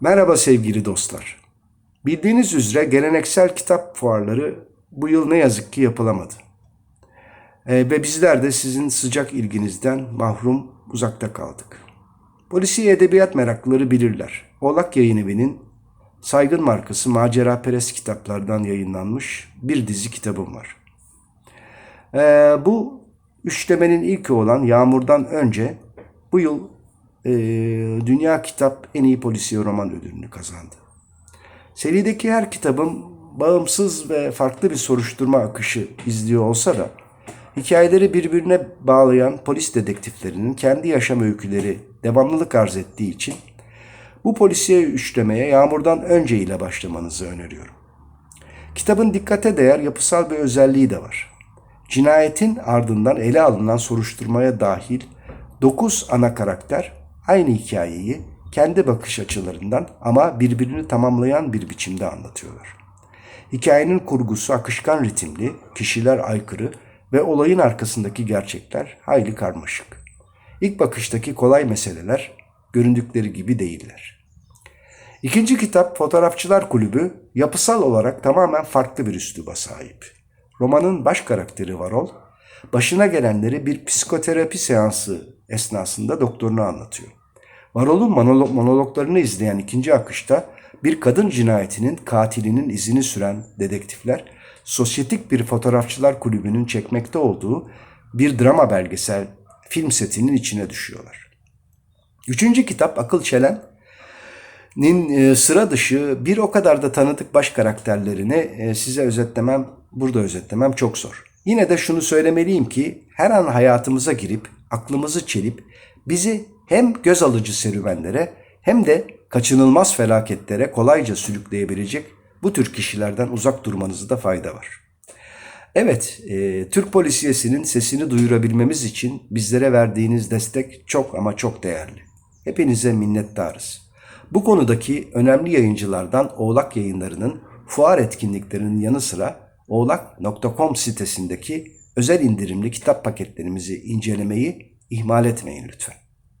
Merhaba sevgili dostlar. Bildiğiniz üzere geleneksel kitap fuarları bu yıl ne yazık ki yapılamadı. Ee, ve bizler de sizin sıcak ilginizden mahrum uzakta kaldık. Polisiye edebiyat meraklıları bilirler. Oğlak Yayın Evi'nin saygın markası Macera Perest kitaplardan yayınlanmış bir dizi kitabım var. Ee, bu üçlemenin ilki olan Yağmur'dan önce bu yıl e, Dünya Kitap En İyi Polisiye Roman ödülünü kazandı. Serideki her kitabım bağımsız ve farklı bir soruşturma akışı izliyor olsa da hikayeleri birbirine bağlayan polis dedektiflerinin kendi yaşam öyküleri devamlılık arz ettiği için bu polisiye üçlemeye Yağmur'dan önce ile başlamanızı öneriyorum. Kitabın dikkate değer yapısal bir özelliği de var. Cinayetin ardından ele alınan soruşturmaya dahil 9 ana karakter aynı hikayeyi kendi bakış açılarından ama birbirini tamamlayan bir biçimde anlatıyorlar. Hikayenin kurgusu akışkan ritimli, kişiler aykırı ve olayın arkasındaki gerçekler hayli karmaşık. İlk bakıştaki kolay meseleler göründükleri gibi değiller. İkinci kitap Fotoğrafçılar Kulübü yapısal olarak tamamen farklı bir üsluba sahip. Romanın baş karakteri Varol, başına gelenleri bir psikoterapi seansı esnasında doktoruna anlatıyor. Varol'un monolog- monologlarını izleyen ikinci akışta bir kadın cinayetinin katilinin izini süren dedektifler, sosyetik bir fotoğrafçılar kulübünün çekmekte olduğu bir drama belgesel film setinin içine düşüyorlar. Üçüncü kitap Akıl Çelen, nin e, sıra dışı bir o kadar da tanıdık baş karakterlerini e, size özetlemem, burada özetlemem çok zor. Yine de şunu söylemeliyim ki her an hayatımıza girip aklımızı çelip bizi hem göz alıcı serüvenlere hem de kaçınılmaz felaketlere kolayca sürükleyebilecek bu tür kişilerden uzak durmanızda fayda var. Evet, e, Türk polisiyesinin sesini duyurabilmemiz için bizlere verdiğiniz destek çok ama çok değerli. Hepinize minnettarız. Bu konudaki önemli yayıncılardan Oğlak Yayınları'nın fuar etkinliklerinin yanı sıra oğlak.com sitesindeki özel indirimli kitap paketlerimizi incelemeyi ihmal etmeyin lütfen.